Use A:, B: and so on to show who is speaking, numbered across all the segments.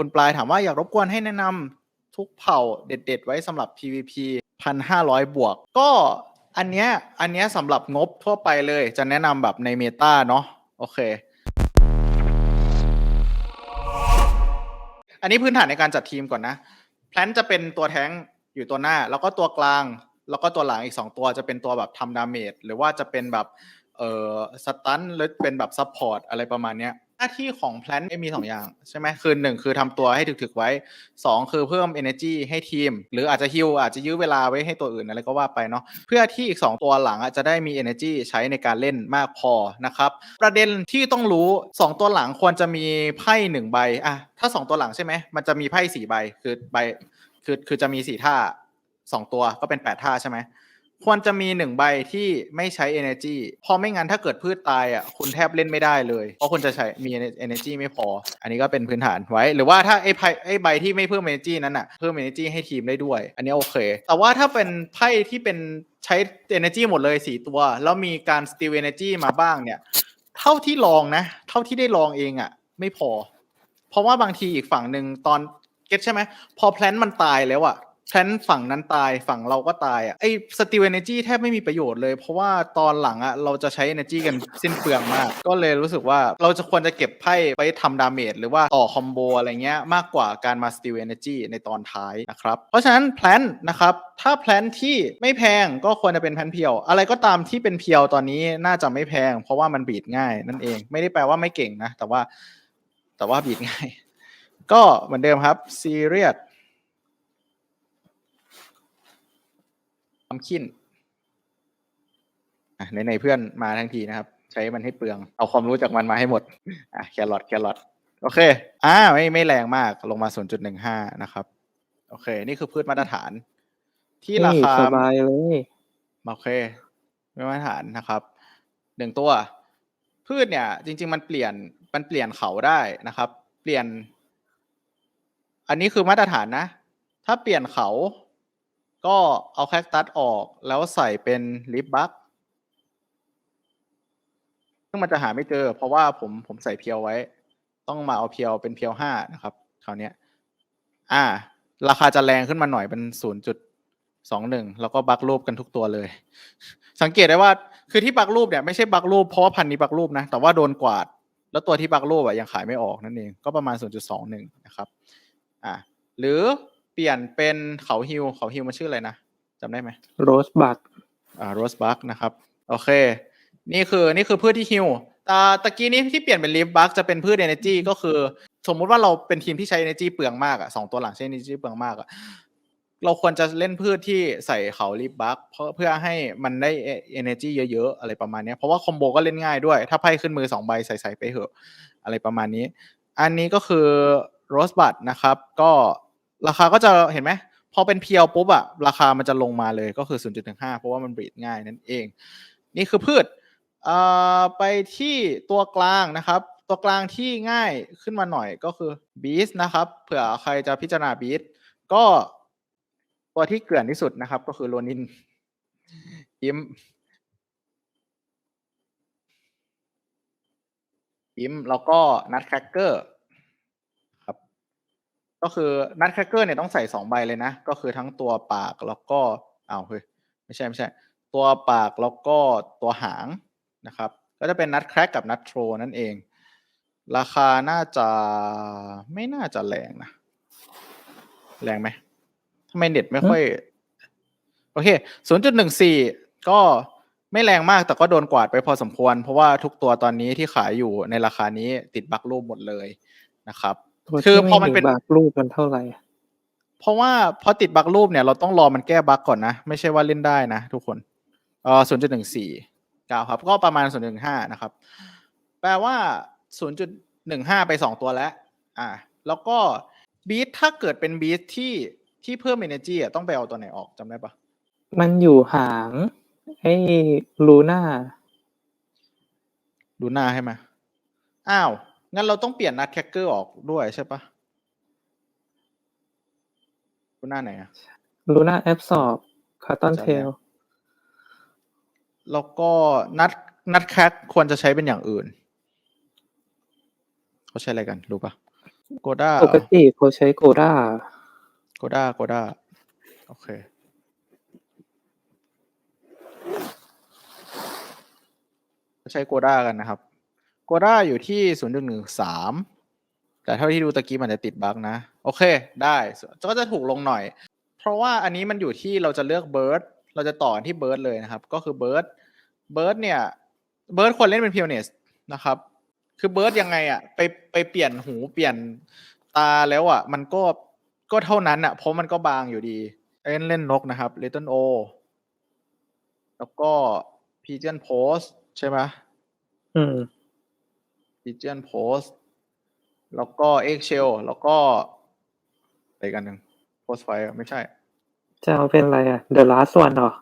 A: คุณปลายถามว่าอยากรบกวนให้แนะนำทุกเผ่าเด็ด ๆ ไว้สำหรับ PVP พันห้าร้อยบวก ก็อันเนี้ยอันเนี้ยสำหรับงบทั่วไปเลย จะแนะนำแบบในเมตาเนาะโอเค อันนี้พื้นฐานในการจัดทีมก่อนนะ แพลนจะเป็นตัวแท้งอยู่ตัวหน้า แล้วก็ตัวกลาง แล้วก็ตัวหลังอีก 2 ตัวจะเป็นตัวแบบทำดาเมจหรือว่าจะเป็นแบบเอ่อสตันหรือเป็นแบบซัพพอร์ตอะไรประมาณเนี้ย หน้าที่ของแพลนมี 2 อย่าง ใช่ไหมคือหนึ่งคือทำตัวให้ถึกๆไว้ 2 คือเพิ่ม energy ให้ทีม หรืออาจจะฮิลอาจจะยื้อเวลาไว้ให้ตัวอื่นอะไรก็ว่าไปเนาะเพื่อที่อีก 2 ตัวหลังจะได้มี energy ใช้ในการเล่นมากพอนะครับ ประเด็นที่ต้องรู้ 2 ตัวหลังควรจะมีไพ่หนึ่งใบอะถ้า 2 ตัวหลังใช่ไหมมันจะมีไพ่สี่ใบคือใบคือคือจะมีสี่ท่าสองตัวก็เป็นแปดท่าใช่ไหม ควรจะมีหนึ่งใบที่ไม่ใช้ energy เพราะไม่งั้นถ้าเกิดพืชตายอะคุณแทบเล่นไม่ได้เลย เพราะคุณจะใช้มี energy ไม่พอ อันนี้ก็เป็นพื้นฐานไว้ หรือว่าถ้าไอ้ไพ่ไอ้ใบที่ไม่เพิ่ม energy นั้นอะเพิ่ม energy ให้ทีมได้ด้วย อันนี้โอเค แต่ว่าถ้าเป็นไพ่ที่เป็นใช้ energy หมดเลยสี่ตัว แล้วมีการ steal energy มาบ้างเนี่ย เท่าที่ลองนะ เท่าที่ได้ลองเองอะ ไม่พอ เพราะว่าบางทีอีกฝั่งหนึ่งตอนเก็ตใช่ไหมพอแพลนมันตายแล้วอะ แพลนฝั่งนั้นตายฝั่งเราก็ตายอะไอสติลเอเนจีแทบไม่มีประโยชน์เลย เพราะว่าตอนหลังอะเราจะใช้ energy กันสิ้นเปลืองมาก ก็เลยรู้สึกว่าเราจะควรจะเก็บไพ่ไว้ทำดาเมจหรือว่าต่อคอมโบอะไรเงี้ยมากกว่าการมาสติลเอเนจีในตอนท้ายนะครับ เพราะฉะนั้นแพลนนะครับถ้าแพลนที่ไม่แพงก็ควรจะเป็นแพลนเพียว อะไรก็ตามที่เป็นเพียวตอนนี้น่าจะไม่แพง เพราะว่ามันบีดง่ายนั่นเองไม่ได้แปลว่าไม่เก่งนะ แต่ว่าแต่ว่าบีดง่าย ก็เหมือนเดิมครับซีเรียส ทำขินอะในในๆเพื่อนมาทั้งทีนะครับ ใช้มันให้เปลืองเอาความรู้จากมันมาให้หมดอะแครอทแครอทโอเค อ่าไม่ไม่แรงมากลงมา 0.15 นะครับ โอเค นี่คือพืชมาตรฐาน ที่ราคา
B: สบายเลย
A: โอเคไม่มาตรฐานนะครับหนึ่งตัว พืชเนี่ย จริง ๆ มันเปลี่ยนมันเปลี่ยนเขาได้นะครับ เปลี่ยน อันนี้คือมาตรฐานนะ ถ้าเปลี่ยนเขา ก็เอาแคคตัสออกแล้วใส่เป็นลิฟบัคซึ่งมันจะหาไม่เจอ เพราะว่าผมผมใส่เพียวไว้ ต้องมาเอาเพียวเป็นเพียวห้านะครับคราวนี้อ่า ราคาจะแรงขึ้นมาหน่อยเป็นศูนย์จุดสองหนึ่งแล้วก็บักรูปกันทุกตัวเลย สังเกตได้ว่าคือที่บักรูปเนี่ยไม่ใช่บักรูปเพราะว่าพันนี้บักรูปนะ แต่ว่าโดนกวาด แล้วตัวที่บักรูปอะยังขายไม่ออกนั่นเอง ก็ประมาณ0.21นะครับ อ่าหรือ เปลี่ยนเป็นเขาฮิลเขาฮิลมันชื่ออะไรนะจำได้ไหม
B: โรสบัต
A: อ่าโรสบัคนะครับ โอเค นี่คือนี่คือพืชที่ฮิวตาตะกี้นี้ที่เปลี่ยนเป็นลิฟบัคจะเป็นพืช energy ก็คือ สมมุติว่าเราเป็นทีมที่ใช้ energy เปลืองมากอะสองตัวหลังใช้ energy เปลืองมากอะเราควรจะเล่นพืชที่ใส่เขาลิฟบัคเพราะเพื่อให้มันได้ energy เยอะๆ อะไรประมาณเนี้ยเพราะว่าคอมโบก็เล่นง่ายด้วย ถ้าไพ่ขึ้นมือสองใบใส่ๆไปเหอะ อะไรประมาณนี้ อันนี้ก็คือโรสบัตนะครับก็ ราคาก็จะเห็นไหมพอเป็นเพียวปุ๊บอะราคามันจะลงมาเลยก็คือ 0.15 เพราะว่ามันบรีดง่ายนั่นเอง นี่คือพืชไปที่ตัวกลางนะครับ ตัวกลางที่ง่ายขึ้นมาหน่อยก็คือบีสนะครับเผื่อใครจะพิจารณาบีสก็ตัวที่เกลื่อนที่สุดนะครับ ก็คือโรนินยิมยิมแล้วก็นัทแครกเกอร์ ก็คือนัทแครกเกอร์เนี่ยต้องใส่สองใบเลยนะ ก็คือทั้งตัวปากแล้วก็อ้าวเฮ้ยไม่ใช่ไม่ใช่ ตัวปากแล้วก็ตัวหางนะครับ ก็จะเป็นนัทแครกกับนัทโทรนั่นเอง ราคาน่าจะไม่น่าจะแรงนะ แรงไหมทำไมเน็ตไม่ค่อย โอเค0.14ก็ไม่แรงมากแต่ก็โดนกวาดไปพอสมควร เพราะว่าทุกตัวตอนนี้ที่ขายอยู่ในราคานี้ติดบักรูปหมดเลยนะครับ คื
B: ที่
A: อพอ
B: ไม่
A: มัน
B: มี
A: เป็น
B: บักรูปมันเท่าไหร่อะ
A: เพราะว่าพอติดบั๊กรูปเนี่ยเราต้องรอมันแก้บั๊กก่อนนะ ไม่ใช่ว่าเล่นได้นะทุกคนเออ0.14กล่าวครับ ก็ประมาณ0.15นะครับ แปลว่า0.15ไป2ตัวแล้ว อ่า แล้วก็บีทถ้าเกิดเป็นบีทที่ที่เพิ่ม energy อะต้องไปเอาตัวไหนออกจำได้ปะ
B: มันอยู่หางไอ้ลูน่า
A: ดูหน้าให้มาอ้าว งั้นเราต้องเปลี่ยนนัดแคคเกอร์ออกด้วยใช่ปะดูหน้าไหนอะ
B: ลูน่าแอบสอบคาร์ตอน
A: จำได้
B: เทล
A: แล้วก็นัดนัดแคคควรจะใช้เป็นอย่างอื่น เขาใช้อะไรกัน รู้ปะโกด้า
B: ปกติเขาใช้โกด้า
A: โกด้าโกด้าโอเคใช้โกด้ากันนะครับ โกด้าอยู่ที่ศูนย์หนึ่งหนึ่งสามแต่เท่าที่ดูตะกี้มันจะติดบั๊กนะ โอเค ได้ก็จะถูกลงหน่อย เพราะว่าอันนี้มันอยู่ที่เราจะเลือกเบิร์ดเราจะต่อที่เบิร์ดเลยนะครับ ก็คือเบิร์ดเบิร์ดเนี่ยเบิร์ดควรเล่นเป็นพิวเนสนะครับ คือเบิร์ดยังไงอะไปไปเปลี่ยนหูเปลี่ยนตาแล้วอะมันก็ก็เท่านั้นอะเพราะมันก็บางอยู่ดี เล่นเล่นนกนะครับ Little O แล้วก็ Pigeon Post ใช่ไหม
B: อืม
A: Pigeon Post แล้วก็ Excel แล้วก็อะไรกันหนึ่ง Post File ไม่ใช่
B: จะเอาเป็นอะไรอะ The Last One เหรอ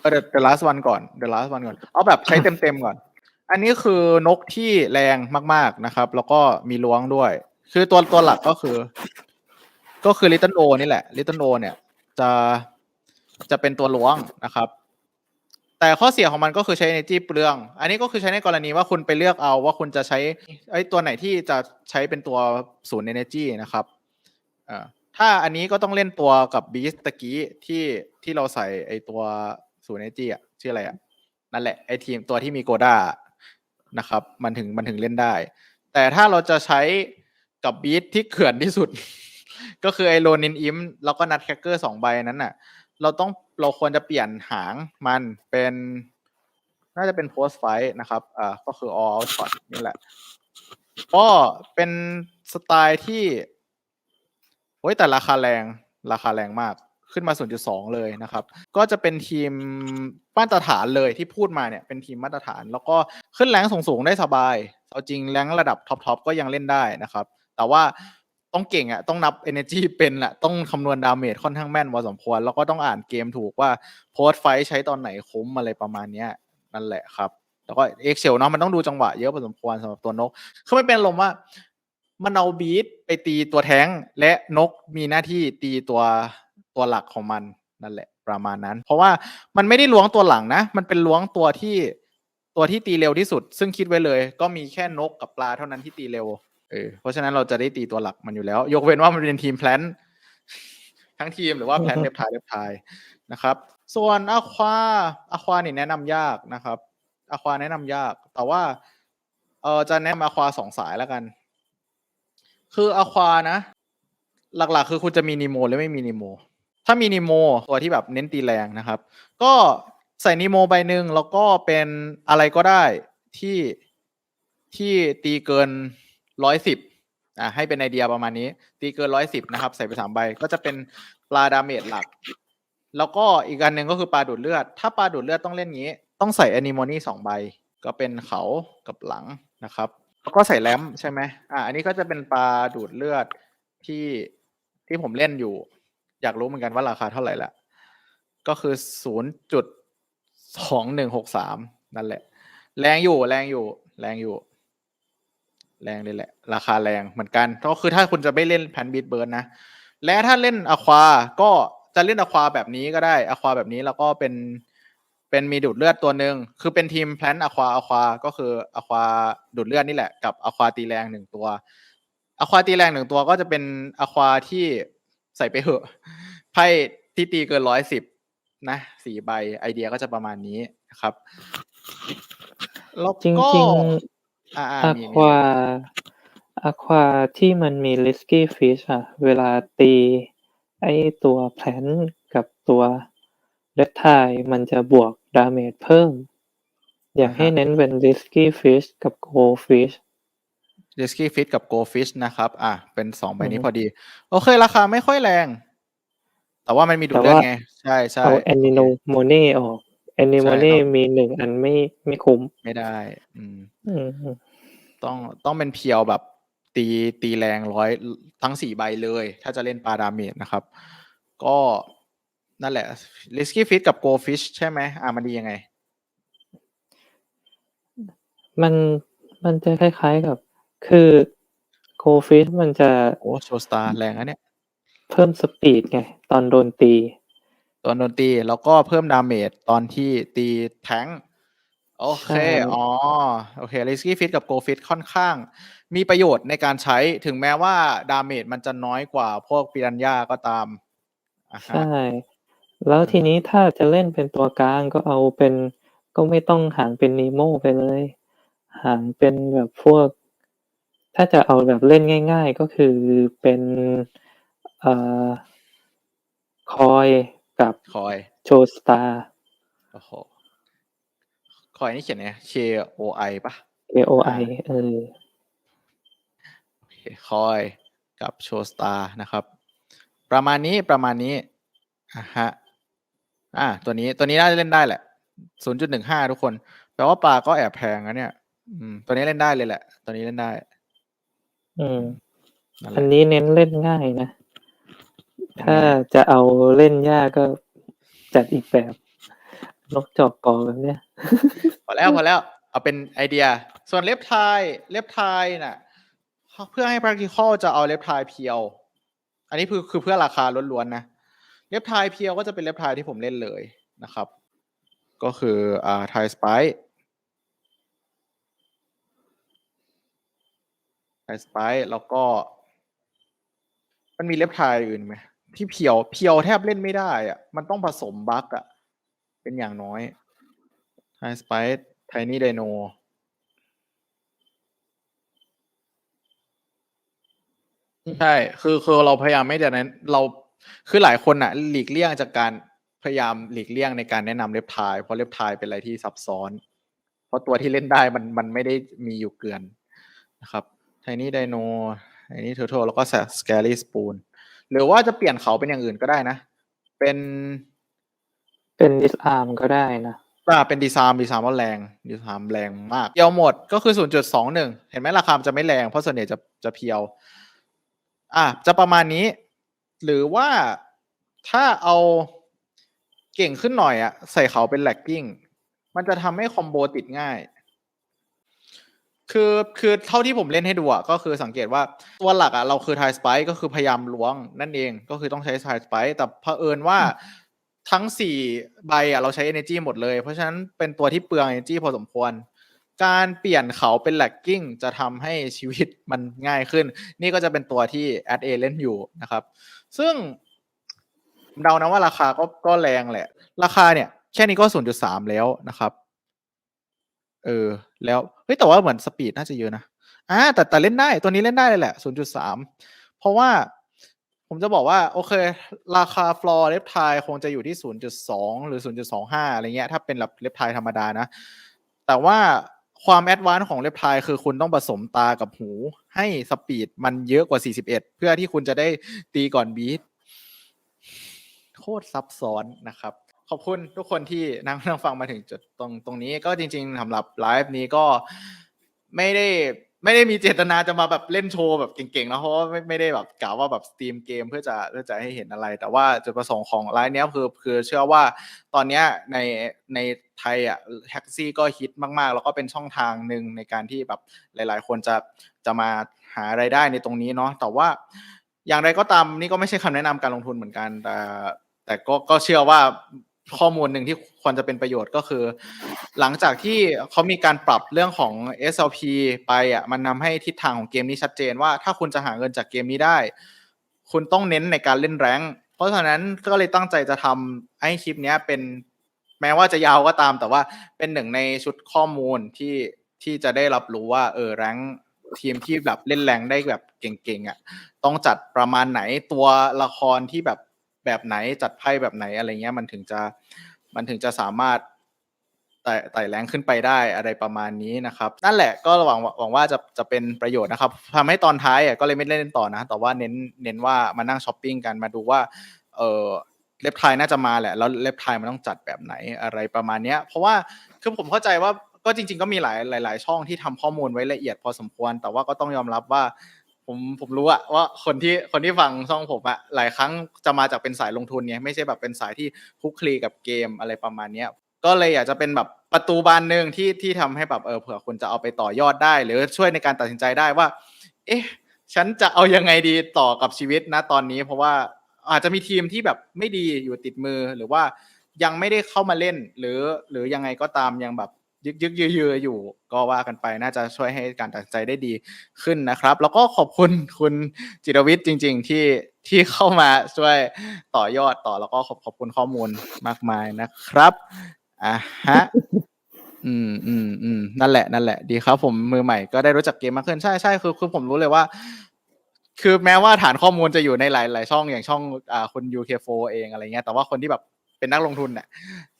A: เออ The- The last one ก่อน The last one ก่อน เอาแบบใช้เต็มๆก่อน อันนี้คือนกที่แรงมาก ๆนะครับ แล้วก็มีล้วงด้วย คือตัวตัวหลักก็คือ ก็คือ Little O นี่แหละ Little O เนี่ย จะจะเป็นตัวล้วงนะครับ แต่ข้อเสียของมันก็คือใช้ energy เปลือง อันนี้ก็คือใช้ในกรณีว่าคุณไปเลือกเอาว่าคุณจะใช้ไอ้ตัวไหนที่จะใช้เป็นตัวศูนย์ energy นะครับอ่อถ้าอันนี้ก็ต้องเล่นตัวกับบีสตะกี้ที่ที่เราใส่ไอ้ตัวศูนย์ energy อะชื่ออะไรอะนั่นแหละไอ้ทีมตัวที่มีโกด้านะครับ มันถึงมันถึงเล่นได้ แต่ถ้าเราจะใช้กับบีทที่เขื่อนที่สุด ก็คือไอโรนินอิมแล้วก็นัดแคคเกอร์สองใบนั้นน่ะ เราต้องเราควรจะเปลี่ยนหางมันเป็น น่าจะเป็นโพสไฟนะครับอ่าก็คือ all out shot นี่แหละ ก็เป็นสไตล์ที่โอ้ยแต่ราคาแรงราคาแรงมากขึ้นมา 0.2 เลยนะครับ ก็จะเป็นทีมมาตรฐานเลยที่พูดมาเนี่ยเป็นทีมมาตรฐาน แล้วก็ขึ้นแรงสูงๆได้สบายเอาจริงแรงระดับท็อปๆก็ยังเล่นได้นะครับ แต่ว่า ต้องเก่งอะต้องนับ energy เป็นอะต้องคำนวณดาเมจค่อนข้างแม่นพอสมควร แล้วก็ต้องอ่านเกมถูกว่าโพสไฟใช้ตอนไหนคุ้มอะไรประมาณเนี้ยนั่นแหละครับ แล้วก็ Excel เนาะมันต้องดูจังหวะเยอะพอสมควรสำหรับตัวนก คือไม่เป็นลมว่า มันเอาบีทไปตีตัวแท้งและนกมีหน้าที่ตีตัวตัวหลักของมันนั่นแหละ ประมาณนั้น เพราะว่ามันไม่ได้ล้วงตัวหลังนะ มันเป็นล้วงตัวที่ตัวที่ตีเร็วที่สุด ซึ่งคิดไว้เลย ก็มีแค่นกกับปลาเท่านั้นที่ตีเร็ว เออเพราะฉะนั้นเราจะได้ตีตัวหลักมันอยู่แล้ว ยกเว้นว่ามันเป็นทีมแพลนทั้งทีมหรือว่าแพลน
B: อือฮึ
A: เล็บทายเล็บทายนะครับ ส่วนอควาอควานี่แนะนำยากนะครับอควาแนะนำยาก แต่ว่าเออจะแนะนำอควาสองสายแล้วกัน คืออควานะ หลักๆ คือคุณจะมีนิโมหรือไม่มีนิโมถ้ามีนิโมตัวที่แบบเน้นตีแรงนะครับ ก็ใส่นิโมใบหนึ่งแล้วก็เป็นอะไรก็ได้ที่ที่ตีเกิน ร้อยสิบอะให้เป็นไอเดียประมาณนี้ ตีเกินร้อยสิบนะครับ ใส่ไปสามใบก็จะเป็นปลาดาเมจหลัก แล้วก็อีกอันหนึ่งก็คือปลาดูดเลือด ถ้าปลาดูดเลือดต้องเล่นงี้ ต้องใส่แอนิโมนี่สองใบ ก็เป็นเขากับหลังนะครับ แล้วก็ใส่แรมใช่ไหมอ่าอันนี้ก็จะเป็นปลาดูดเลือดที่ที่ผมเล่นอยู่ อยากรู้เหมือนกันว่าราคาเท่าไหร่ละก็คือศูนย์จุดสองหนึ่งหกสามนั่นแหละ แรงอยู่แรงอยู่ แรงอยู่ แรงเลยแหละ ราคาแรงเหมือนกันก็คือถ้าคุณจะไม่เล่นแพนบีทเบิร์นนะ และถ้าเล่นอควา ก็จะเล่นอควาแบบนี้ก็ได้อควาแบบนี้แล้วก็เป็นเป็นมีดูดเลือดตัวหนึ่งคือเป็นทีมแพลนอควาอควา ก็คืออควาดูดเลือดนี่แหละกับอควาตีแรงหนึ่งตัวอควาตีแรงหนึ่งตัวก็จะเป็นอควาที่ใส่ไปเหอะไพ่ที่ตีเกินร้อยสิบนะสี่ใบไอเดียก็จะประมาณนี้นะครับแล้ว
B: จริง
A: ก็
B: จริง
A: อ่า
B: อะ
A: มี
B: ควาอะควาที่มันมี risky fish อะเวลาตีไอตัวแพลนกับตัวเ e ดทายมันจะบวกดาเมจเพิ่ม อยากให้เน้นเป็น risky fish กับ go fish
A: เ i สกี้ฟิตกับโกฟิชนะครับ อะ เป็นสองใบนี้
B: อือฮึ
A: พอดี โอเค ราคาไม่ค่อยแรง แต่ว่ามันมีดูด
B: แต่
A: เลือด
B: ว่า
A: ไง ใช่ใช่
B: เอา anemone ออก anemone
A: ใช่ครับ
B: มีหนึ่งอันไม่ไม่คุ้ม
A: ไม่ได้อืม
B: อืม
A: ต้องต้องเป็นเพียวแบบตีตีแรงร้อยทั้งสี่ใบเลย ถ้าจะเล่นปลาดาเมจนะครับ ก็นั่นแหละ risky fit กับ go fish ใช่ไหมอะมันดียังไง
B: มันมันจะคล้ายๆกับ คือ go fish มันจะ
A: โอ้โชสตาแรงอะเนี่ย
B: เพิ่มสปีดไง ตอนโดนตี
A: ตอนโดนตีแล้วก็เพิ่มดาเมจตอนที่ตีแทงก์โอเค
B: ใช่
A: อ๋อ โอเค Risky Fit กับ Go Fit ค่อนข้าง มีประโยชน์ในการใช้ถึงแม้ว่าดาเมจมันจะน้อยกว่าพวกปิรันย่าก็ตามอะฮะ
B: ใช่ แล้วทีนี้ถ้าจะเล่นเป็นตัวกลางก็เอาเป็นก็ไม่ต้องหางเป็นนีโมไปเลย หางเป็นแบบพวก ถ้าจะเอาแบบเล่นง่าย ๆ ก็คือเป็นเอ่อคอย กับ
A: คอย
B: โชสตา
A: โอ้โหคอยนี่เขียนไง K O I ปะ
B: AOI เออ
A: โอเคคอยกับโชสตานะครับ ประมาณนี้ประมาณนี้อะฮะอ่าตัวนี้ตัวนี้น่าจะเล่นได้แหละ0.15ทุกคน แปลว่าปลาก็แอบแพงนะเนี่ย อืม ตัวนี้เล่นได้เลยแหละ ตัวนี้เล่นได้
B: อืม
A: นั่นแห
B: อั
A: ละ
B: นนี้เน้นเล่นง่ายนะ ถ้าจะเอาเล่นยากก็จัดอีกแบบนกจอกกอแบบเนี้ย
A: พอแล้วพอแล้ว เอาเป็นไอเดีย ส่วนเล็บไทยเล็บไทยน่ะ เพื่อให้ practical จะเอาเล็บไทยเพียว อันนี้คือคือเพื่อราคาล้วนๆนะเล็บไทยเพียวก็จะเป็นเล็บไทยที่ผมเล่นเลยนะครับ ก็คืออ่าไทยสไปไทยสไปแล้วก็ มันมีเล็บไทยอื่นไหม ที่เพียวเพียวแทบเล่นไม่ได้อะมันต้องผสมบั๊กอะเป็นอย่างน้อยไทยสไปไทนี่ไดโนใช่ คือคือเราพยายามไม่จะนั้น เราคือหลายคนอะหลีกเลี่ยงจากการพยายามหลีกเลี่ยงในการแนะนำเล็บไทยเพราะเล็บไทยเป็นอะไรที่ซับซ้อน เพราะตัวที่เล่นได้มันมันไม่ได้มีอยู่เกลือนนะครับไทนี่ไดโนไทนี่เทอร์ทแล้วก็สแกรี่สปูน หรือว่าจะเปลี่ยนเขาเป็นอย่างอื่นก็ได้นะ เป็น
B: เป็นดิสอาร์มก็ได้นะ
A: อ่าเป็นดีไซน์ดีไซน์ว่าแรงดีไซน์แรงมากเพียวหมดก็คือ 0.21 เห็นไหมราคามันจะไม่แรง เพราะส่วนใหญ่จะจะเพียว อะจะประมาณนี้ หรือว่าถ้าเอาเก่งขึ้นหน่อยอะใส่เขาเป็นแลกกิ้ง มันจะทำให้คอมโบติดง่าย คือคือเท่าที่ผมเล่นให้ดูอะก็คือสังเกตว่าตัวหลักอะเราคือทายสไปก็คือพยายามล้วงนั่นเองก็คือต้องใช้ทายสไปแต่เผอิญว่าทั้งสี่ใบอะเราใช้ energy หมดเลย เพราะฉะนั้นเป็นตัวที่เปลือง energy พอสมควร การเปลี่ยนเขาเป็นแลกกิ้งจะทำให้ชีวิตมันง่ายขึ้น นี่ก็จะเป็นตัวที่แอดเอเล่นอยู่นะครับ ซึ่งเดานะว่าราคาก็ก็แรงแหละ ราคาเนี่ย แค่นี้ก็ 0.3 แล้วนะครับ เออ แล้วเฮ้ยแต่ว่าเหมือนสปีดน่าจะเยอะนะอ่าแต่แต่เล่นได้ตัวนี้เล่นได้เลยแหละ0.3 เพราะว่าผมจะบอกว่า โอเค ราคาฟลอร์เล็บไทยคงจะอยู่ที่ 0.2 หรือ 0.25 อะไรเงี้ย ถ้าเป็นแบบเล็บไทยธรรมดานะ แต่ว่าความแอดวานซ์ของเล็บไทยคือคุณต้องผสมตากับหูให้สปีดมันเยอะกว่า 41 เพื่อที่คุณจะได้ตีก่อนบีทโคตรซับซ้อนนะครับ ขอบคุณทุกคนที่นั่งนั่งฟังมาถึงจุดตรงตรงนี้ก็จริงๆสำหรับไลฟ์นี้ก็ไม่ได้ไม่ได้มีเจตนาจะมาแบบเล่นโชว์แบบเก่งๆนะเพราะว่าไม่ไม่ได้แบบกล่าวว่าแบบสตรีมเกมเพื่อจะเพื่อจะให้เห็นอะไร แต่ว่าจุดประสงค์ของไลฟ์เนี้ยคือคือเชื่อว่าตอนเนี้ยในในไทยอะแท็กซี่ก็ฮิตมากๆ แล้วก็เป็นช่องทางหนึ่งในการที่แบบหลาย ๆ คนจะจะมาหาไรายได้ในตรงนี้เนาะแต่ว่าอย่างไรก็ตามนี่ก็ไม่ใช่คำแนะนำการลงทุนเหมือนกันแต่แต่ก็ก็เชื่อว่า ข้อมูลหนึ่งที่ควรจะเป็นประโยชน์ก็คือ หลังจากที่เขามีการปรับเรื่องของ SLP ไปอะมันทำให้ทิศทางของเกมนี้ชัดเจนว่าถ้าคุณจะหาเงินจากเกมนี้ได้ คุณต้องเน้นในการเล่นแรงเพราะฉะนั้นก็เลยตั้งใจจะทำให้คลิปนี้เป็นแม้ว่าจะยาวก็ตาม แต่ว่าเป็นหนึ่งในชุดข้อมูลที่ที่จะได้รับรู้ว่าเออแรงทีมที่แบบเล่นแรงได้แบบเก่งๆอะต้องจัดประมาณไหนตัวละครที่แบบ แบบไหนจัดไพ่แบบไหนอะไรเงี้ยมันถึงจะมันถึงจะสามารถไต่ไต่แรงขึ้นไปได้อะไรประมาณนี้นะครับ นั่นแหละก็หวังหวังว่าจะจะเป็นประโยชน์นะครับทำให้ตอนท้ายอะก็เลยไม่เล่นต่อนะ แต่ว่าเน้นเน้นว่ามานั่งช้อปปิ้งกันมาดูว่าเออเล็บไทยน่าจะมาแหละ แล้วเล็บไทยมันต้องจัดแบบไหนอะไรประมาณเนี้ย เพราะว่าคือผมเข้าใจว่าก็จริง ๆ ก็มีหลายหลาย ๆ ช่องที่ทำข้อมูลไว้ละเอียดพอสมควร แต่ว่าก็ต้องยอมรับว่า ผมผมรู้อะว่าคนที่คนที่ฟังช่องผมอะหลายครั้งจะมาจากเป็นสายลงทุนไงไม่ใช่แบบเป็นสายที่คุกคลีกับเกมอะไรประมาณเนี้ยก็เลยอยากจะเป็นแบบประตูบานหนึ่งที่ที่ทำให้แบบเออเผื่อคุณจะเอาไปต่อยอดได้ หรือช่วยในการตัดสินใจได้ว่า เอ๊ะ ฉันจะเอายังไงดีต่อกับชีวิตนะตอนนี้ เพราะว่าอาจจะมีทีมที่แบบไม่ดีอยู่ติดมือหรือว่ายังไม่ได้เข้ามาเล่น หรือหรือยังไงก็ตามยังแบบ ยึกยึกยือยืออยู่ ก็ว่ากันไปน่าจะช่วยให้การตัดใจได้ดีขึ้นนะครับ แล้วก็ขอบคุณคุณจิรวิทย์จริง ๆ ที่ที่เข้ามาช่วยต่อยอดต่อแล้วก็ขอบขอบคุณข้อมูลมากมายนะครับอะฮะอืมอืมอืมนั่นแหละนั่นแหละ ดีครับ ผมมือใหม่ก็ได้รู้จักเกมมากขึ้นใช่ใช่คือคือผมรู้เลยว่า คือแม้ว่าฐานข้อมูลจะอยู่ในหลายหลายช่องอย่างช่องอ่าคุณ UK4 เองอะไรเงี้ยแต่ว่าคนที่แบบเป็นนักลงทุนเนี่ย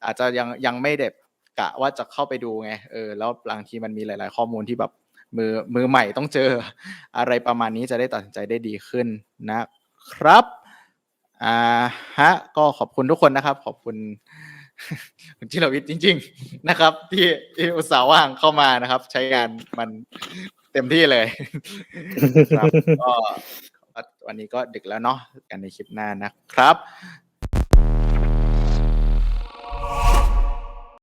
A: อาจจะยังยังไม่เด็บ กะว่าจะเข้าไปดูไงเออแล้วบางทีมันมีหลาย ๆ ข้อมูลที่แบบมือมือใหม่ต้องเจออะไรประมาณนี้จะได้ตัดสินใจได้ดีขึ้นนะครับอ่าฮะก็ขอบคุณทุกคนนะครับ ขอบคุณคุณจิรวิทย์จริง ๆ นะครับ ที่ที่อุตส่าห์ว่างเข้ามานะครับ ใช้งานมันเต็มที่เลยครับก็วันนี้ก็ดึกแล้วเนาะกันในคลิปหน้านะครับ